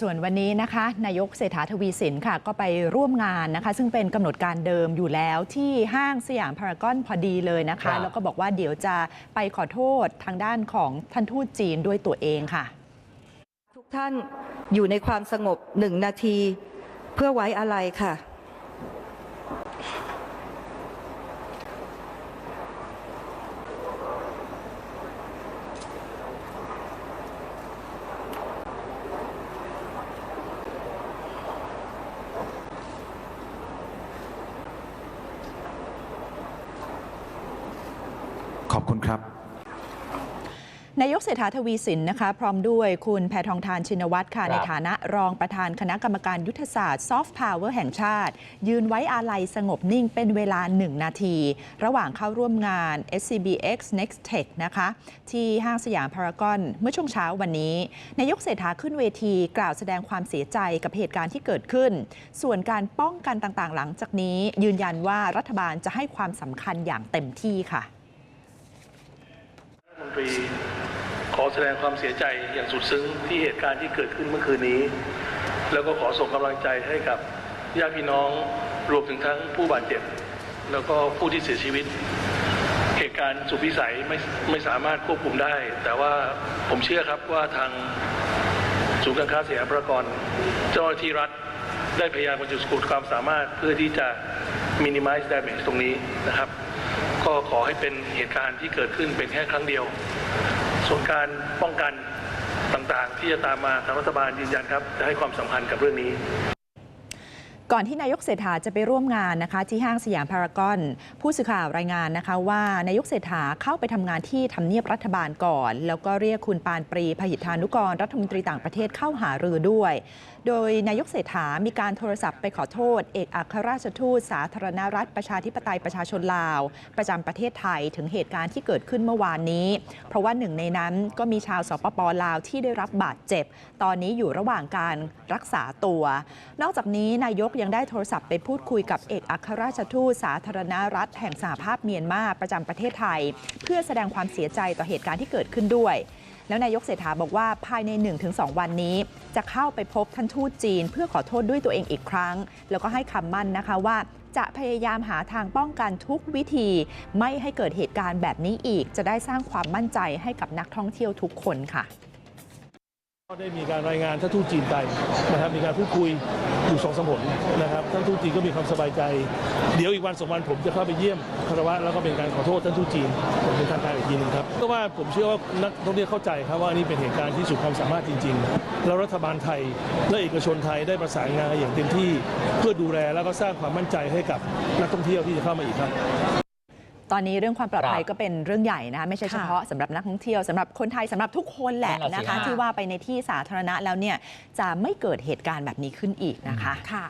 ส่วนวันนี้นะคะนายกเศรษฐาทวีสินค่ะก็ไปร่วมงานนะคะ ซึ่งเป็นกำหนดการเดิมอยู่แล้วที่ห้างสยามพารากอนพอดีเลยนะครัคะบแล้วก็บอกว่าเดี๋ยวจะไปขอโทษทางด้านของท่านทูตจีนด้วยตัวเองค่ะ ทุกท่านอยู่ในความสงบหนึ่งนาที เพื่อไว้อะไรค่ะ ขอบคุณครับนายกเศรษฐาทวีสินนะคะพร้อมด้วยคุณแพทองทานชินวัตรค่ะครับในฐานะรองประธานคณะกรรมการยุทธศาสตร์ซอฟต์พาวเวอร์แห่งชาติ ยืนไว้อาลัยสงบนิ่งเป็นเวลา 1 นาที ระหว่างเข้าร่วมงาน SCBX Next Tech นะคะ ที่ห้างสยามพารากอนเมื่อช่วงเช้าวันนี้ นายกเศรษฐาขึ้นเวทีกล่าวแสดงความเสียใจกับเหตุการณ์ที่เกิดขึ้น ส่วนการป้องกันต่างๆ หลังจากนี้ ยืนยันว่ารัฐบาลจะให้ความสำคัญอย่างเต็มที่ค่ะรัฐมน ตรี ขอแสดงความเสียใจอย่างสุดซึ้งที่เหตุการณ์ที่เกิดขึ้นเมื่อคืนนี้ แล้วก็ขอส่งกำลังใจให้กับญาติพี่น้องรวมถึงทั้งผู้บาดเจ็บ แล้วก็ผู้ที่เสียชีวิต เหตุการณ์สุดวิสัยไม่ไม่สามารถควบคุมได้ แต่ว่าผมเชื่อครับว่าทางศูนย์การค้าเสียพรากรเจ้าหน้าที่รัฐได้พยายามบรรจุสุดความสามารถเพื่อที่จะ minimize damage ตรงนี้นะครับ ก็ขอให้เป็นเหตุการณ์ที่เกิดขึ้นเป็นแค่ครั้งเดียว ส่วนการป้องกันต่างๆ ที่จะตามมาทางรัฐบาลยืนยันครับจะให้ความสำคัญกับเรื่องนี้ ก่อนที่นายกเศรษฐาจะไปร่วมงานนะคะ ที่ห้างสยามพารากอน ผู้สื่อข่าวรายงานนะคะ ว่านายกเศรษฐาเข้าไปทำงานที่ทำเนียบรัฐบาลก่อน แล้วก็เรียกคุณปานปรีพหิทธานุกรรัฐมนตรีต่างประเทศเข้าหารือด้วย โดยนายกเศรษฐามีการโทรศัพท์ไปขอโทษ เอกอัครราชทูตสาธารณรัฐประชาธิปไตยประชาชนลาว ประจำประเทศไทยถึงเหตุการณ์ที่เกิดขึ้นเมื่อวานนี้ เพราะว่าหนึ่งในนั้นก็มีชาวสปปลาวที่ได้รับบาดเจ็บ ตอนนี้อยู่ระหว่างการรักษาตัว นอกจากนี้นายกยังได้โทรศัพท์ไปพูดคุยกับเอกอัครราชทูตสาธารณรัฐแห่งสหภาพเมียนมาประจำประเทศไทย เพื่อแสดงความเสียใจต่อเหตุการณ์ที่เกิดขึ้นด้วย แล้วนายกเศรษฐาบอกว่าภายใน 1-2 วันนี้ จะเข้าไปพบท่านทูตจีน เพื่อขอโทษด้วยตัวเองอีกครั้ง แล้วก็ให้คำมั่นนะคะว่าจะพยายามหาทางป้องกันทุกวิธี ไม่ให้เกิดเหตุการณ์แบบนี้อีก จะได้สร้างความมั่นใจให้กับนักท่องเที่ยวทุกคนค่ะ ได้มีการรายงานท่านทูตจีนไปนะครับมีการพูดคุยอยู่สองสมผลนะครับท่านทูตจีนก็มีความสบายใจ เดี๋ยวอีกวันสองวันผมจะเข้าไปเยี่ยมคารวะแล้วก็เป็นการขอโทษท่านทูตจีนผมเป็นทางการอีกทีหนึ่งครับก็ว่าผมเชื่อว่านักท่องเที่ยวเข้าใจครับว่านี่เป็นเหตุการณ์ที่สุดความสามารถจริง ๆ แล้วรัฐบาลไทยและเอกชนไทยได้ประสานงานอย่างเต็มที่ เพื่อดูแลแล้วก็สร้างความมั่นใจให้กับนักท่องเที่ยวที่จะเข้ามาอีกครับ ตอนนี้เรื่องความปลอดภัยครับก็เป็นเรื่องใหญ่นะคะไม่ใช่เฉพาะสำหรับนักท่องเที่ยวสำหรับคนไทยสำหรับทุกคนแหละนั่นน่ะสินะคะฮะที่ว่าไปในที่สาธารณะแล้วเนี่ยจะไม่เกิดเหตุการณ์แบบนี้ขึ้นอีกนะคะค่ะ